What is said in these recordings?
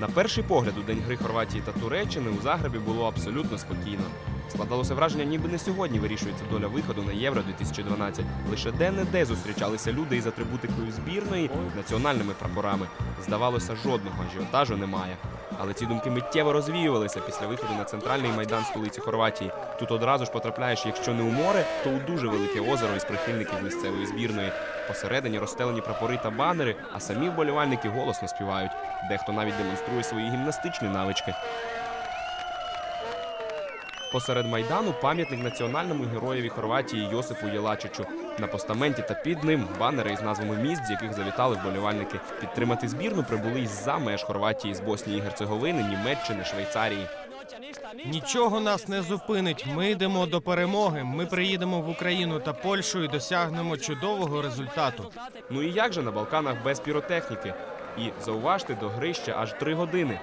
На перший погляд у день гри Хорватії та Туреччини у Загребі було абсолютно спокійно. Складалося враження, ніби не сьогодні вирішується доля виходу на Євро 2012. Лише де-не-де зустрічалися люди із атрибутикою збірної національними прапорами. Здавалося, жодного ажіотажу немає. Але ці думки миттєво розвіювалися після виходу на центральний майдан столиці Хорватії. Тут одразу ж потрапляєш, якщо не у море, то у дуже велике озеро із прихильників місцевої збірної. Посередині розстелені прапори та банери, а самі вболівальники голосно співають. Дехто навіть демонструє свої гімнастичні навички. Посеред майдану пам'ятник національному героєві Хорватії Йосипу Єлачичу. На постаменті та під ним банери із назвами міст, з яких завітали вболівальники. Підтримати збірну прибули із-за меж Хорватії, з Боснії і Герцеговини, Німеччини, Швейцарії. Нічого нас не зупинить. Ми йдемо до перемоги. Ми приїдемо в Україну та Польщу і досягнемо чудового результату. Ну і як же на Балканах без піротехніки? І зауважте, до гри ще аж три години.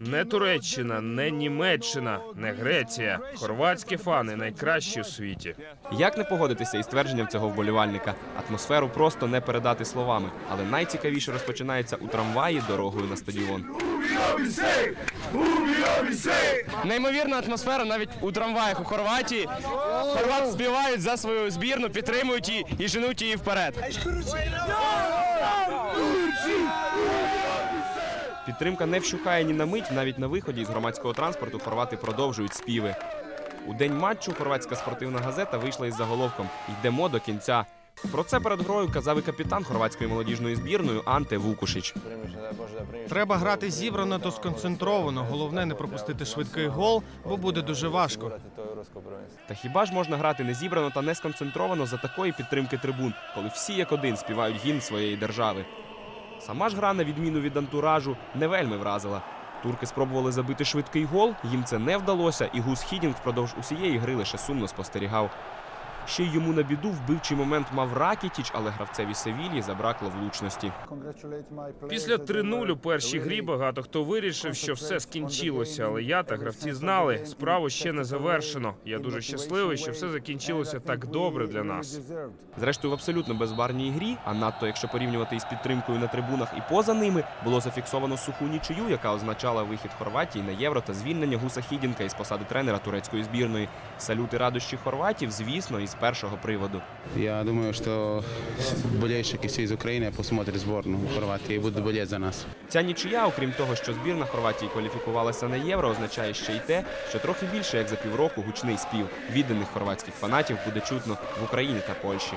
Не Туреччина, не Німеччина, не Греція. Хорватські фани найкращі у світі. Як не погодитися із твердженням цього вболівальника? Атмосферу просто не передати словами, але найцікавіше розпочинається у трамваї дорогою на стадіон. Неймовірна атмосфера навіть у трамваях у Хорватії. Хорвати співають за свою збірну, підтримують її і женуть її вперед. Підтримка не вщухає ні на мить, навіть на виході з громадського транспорту хорвати продовжують співи. У день матчу хорватська спортивна газета вийшла із заголовком Йдемо до кінця. Про це перед грою казав і капітан хорватської молодіжної збірної Анте Вукушич. Треба грати зібрано та сконцентровано. Головне не пропустити швидкий гол, бо буде дуже важко. Та хіба ж можна грати незібрано та не сконцентровано за такої підтримки трибун, коли всі як один співають гімн своєї держави? Сама ж гра, на відміну від антуражу, не вельми вразила. Турки спробували забити швидкий гол, їм це не вдалося, і Гус Хідінг впродовж усієї гри лише сумно спостерігав. Ще й йому на біду вбивчий момент мав Ракітіч, але гравцеві Севілії забракло влучності. Після 3-0 у першій грі багато хто вирішив, що все скінчилося, але я та гравці знали, справу ще не завершено. Я дуже щасливий, що все закінчилося так добре для нас. Зрештою, в абсолютно безбарній грі, а надто якщо порівнювати із підтримкою на трибунах і поза ними, було зафіксовано суху нічию, яка означала вихід Хорватії на євро та звільнення Гуса Хідінка із посади тренера турецької збірної. Салюти радощі хорватів, звісно, із першого приводу. Я думаю, що болельщики всі з України посмотрять зборну Хорватії і будуть болеть за нас. Ця нічия, окрім того, що збірна Хорватії кваліфікувалася на євро, означає ще й те, що трохи більше як за півроку гучний спів відданих хорватських фанатів буде чутно в Україні та Польщі.